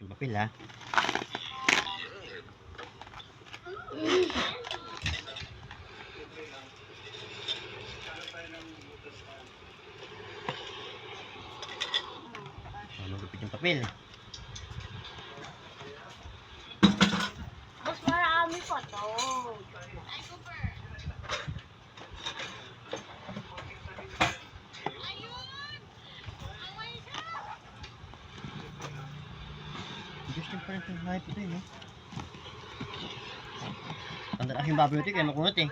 Yung papel ha. Ano lupit yung papel? Mas marami pa to. Diyos din pa rin itong hype ito eh. Tanda na yung baboy ito kaya makunot eh.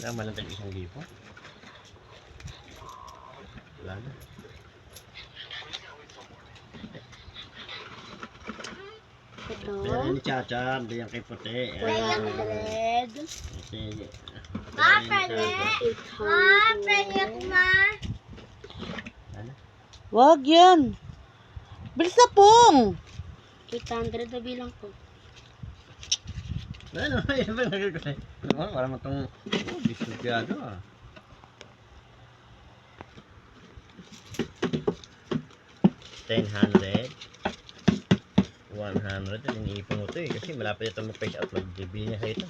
Wala man lang tayo isang libo. Wala na. Meron ni Chacha, bilang kay puti. Red. Kasi... Ma, pwede? Ma, pwede ako, ma. Wag yan. Bilis na pong. 800 na bilang ko. Ano? Ano ba nagkakasay? Ano? Parang itong... Bisyado ah. Ten hundred. 100. Iniipon mo ito eh. Kasi malapit ito mag-face out. Magbibili niya sa ito.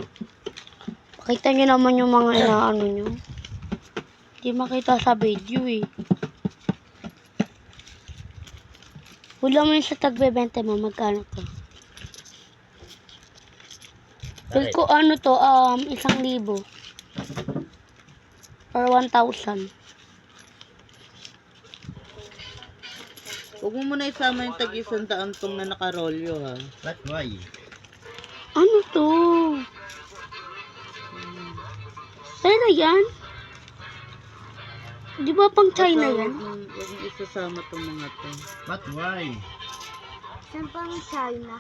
Pakita nyo naman yung mga inaano nyo. Hindi makita sa video eh. Hula mo yun sa tagbebenta mo, magkano to? Feel ko ano to, um, isang libo. Or 1,000. Huwag mo muna isama yung tag-isang daan tong na nakarolyo ha. But why? Ano to? Pera yan? Di ba pang China Basta yan? Huwag mo, huwag mo isasama tong mga to. But why? Saan pang China?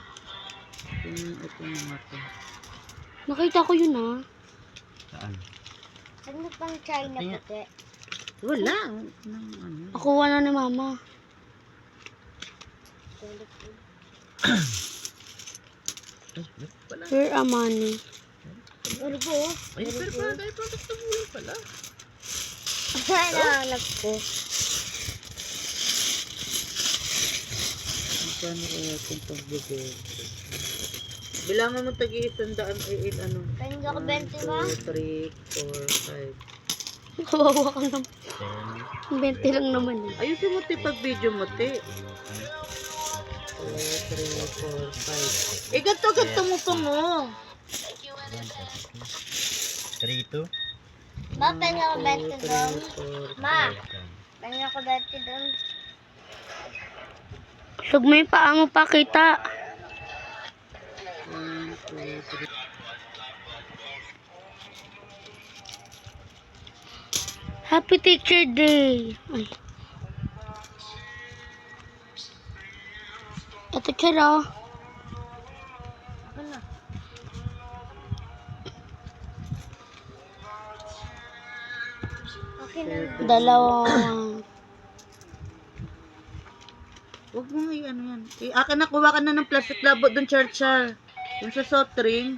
Yung itong mga to. Nakita ko yun ah. Saan? Ano pang China Tingnan. puti? Wala. Nang ano. Ako wala na mama. Wala. Where am money? Ano po? Ay, pero pala tayo gusto mo lang pala. Nahanap ko. Magkano kaya itong pagbibenta? Bilangan mo tag-iisang daan ay ano. Pwede ako 20 ba? 2, 3, 4, 5. Kawawa ka naman. Ten. 20 lang naman eh. Ayusin mo te pag video mo 2, 3, 4, 5. Eh, ganto, ganto mo pa mo. Three, two. Ma, pwede ako 20 doon. 4, Ma, pwede ako 20 doon. Sug mo yung paa mo pa kita. 1, 2, 3. Happy Teacher Day. Ay. Ito kira. Dalawang. Huwag mo nga ano yan. Eh, akin na, kuha ka na ng plastic labo doon, Churchill. Yung sa soft drink.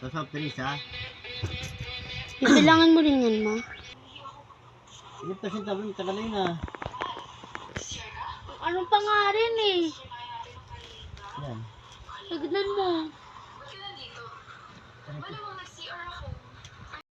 So, soft drinks ha? Bibilangan mo rin yan, ma. Hindi pa siya tabi, tagal na yun. Anong pangarin eh? Yan. Tignan mo.